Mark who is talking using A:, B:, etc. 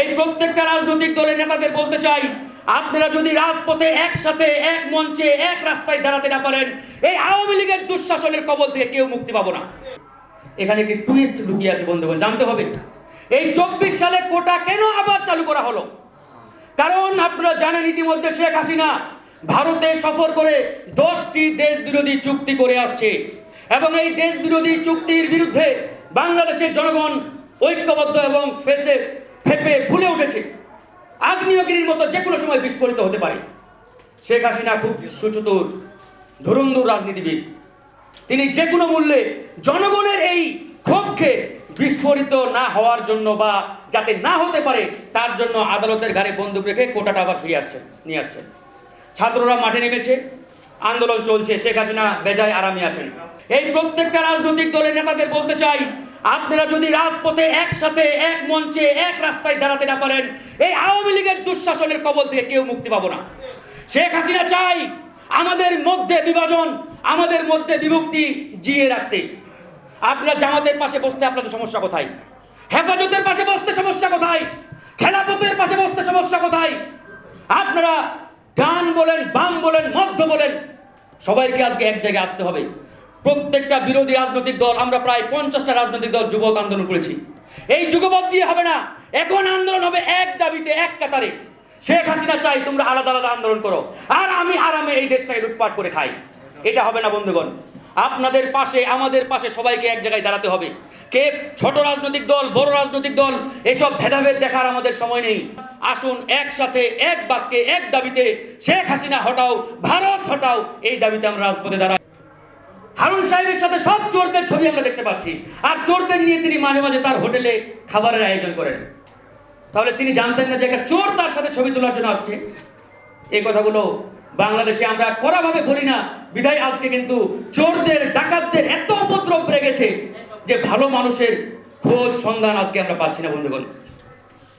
A: এই প্রত্যেকটা রাজনৈতিক দলের নেতাদের বলতে চাই, আপনারা যদি রাজপথে একসাথে, এক মঞ্চে, এক রাস্তায় দাঁড়াতে না পারেন, এই আওয়ামী লীগের দুঃশাসনের কবল থেকে কেউ মুক্তি পাবো না। এখানে একটি টুইস্ট লুকিয়ে আছে বন্ধুগণ, জানতে হবে। এই চব্বিশ সালে কোটা কেন আবার চালু করা হলো? কারণ আপনারা জানেন ইতিমধ্যে শেখ হাসিনা ভারতে সফর করে দশটি দেশ বিরোধী চুক্তি করে আসছে এবং এই দেশ বিরোধী চুক্তির বিরুদ্ধে বাংলাদেশের জনগণ ঐক্যবদ্ধ এবং ফেসে ফেপে ফুলে উঠেছে। আগ্নেয়গিরির মতো যে কোনো সময় বিস্ফোরিত হতে পারে। শেখ হাসিনা খুব সুচতুর, ধুরন্ধুর রাজনীতিবিদ। তিনি যে কোনো মূল্যে জনগণের এই ক্ষোভকে বিস্ফোরিত না হওয়ার জন্য বা যাতে না হতে পারে, তার জন্য আদালতের ঘাড়ে বন্দুক রেখে কোটাটা আবার ফিরে আসছেন, নিয়ে আসছেন। ছাত্ররা মাঠে নেমেছে আন্দোলন চলছে, শেখ হাসিনা বেজায় আরামে আছেন। এই প্রত্যেকটা রাজনৈতিক দলের নেতাদের বলতে চাই, আপনারা যদি রাজপথে একসাথে, এক মঞ্চে, এক রাস্তায় দাঁড়াতে না পারেন, এই আওয়ামী লীগের দুঃশাসনের কবল থেকে কেউ মুক্তি পাবো না। শেখ হাসিনা চাই আমাদের মধ্যে বিভাজন, আমাদের মধ্যে বিভক্তি জিয়ে রাখতে। আপনারা জামাতের পাশে বসতে আপনাদের সমস্যা কোথায়? হেফাজতের পাশে বসতে সমস্যা কোথায়? খেলাপথের পাশে বসতে সমস্যা কোথায়? আপনারা ডান বলেন, বাম বলেন, মধ্য বলেন, সবাইকে আজকে এক জায়গায় আসতে হবে। প্রত্যেকটা বিরোধী রাজনৈতিক দল, আমরা প্রায় পঞ্চাশটা রাজনৈতিক দল যুবক আন্দোলন করেছি। এই যুগপথ দিয়ে হবে না। এখন আন্দোলন হবে এক দাবিতে, এক কাতারে। শেখ হাসিনা চাই তোমরা আলাদা আলাদা আন্দোলন করো। আর আমি আরামে এই দেশটাকে লুটপাট করে খাই। এটা হবে না, বন্ধুগণ। আপনাদের পাশে, আমাদের পাশে সবাইকে এক জায়গায় দাঁড়াতে হবে। কে? ছোট রাজনৈতিক দল, বড় রাজনৈতিক দল, এসব ভেদাভেদ দেখার আমাদের সময় নেই। আসুন একসাথে, এক বাক্যে, এক দাবিতে, শেখ হাসিনা হটাও, ভারত হটাও, এই দাবিতে আমরা রাজপথে দাঁড়াই। হারুন সাহেবের সাথে সব চোরদের ছবি আমরা দেখতে পাচ্ছি। আর চোরদের নিয়ে তিনি মাঝে মাঝে তার হোটেলে খাবারের আয়োজন করেন। তাহলে তিনি জানতেন না যে একটা চোর তার সাথে ছবি তোলার জন্য আসছে। এই কথাগুলো বাংলাদেশে আমরা কড়াভাবে বলি না, বিধায় আজকে কিন্তু চোরদের, ডাকাতদের এত উপদ্রব বেড়ে গেছে যে ভালো মানুষের খোঁজ সন্ধান আজকে আমরা পাচ্ছি না, বন্ধুগণ।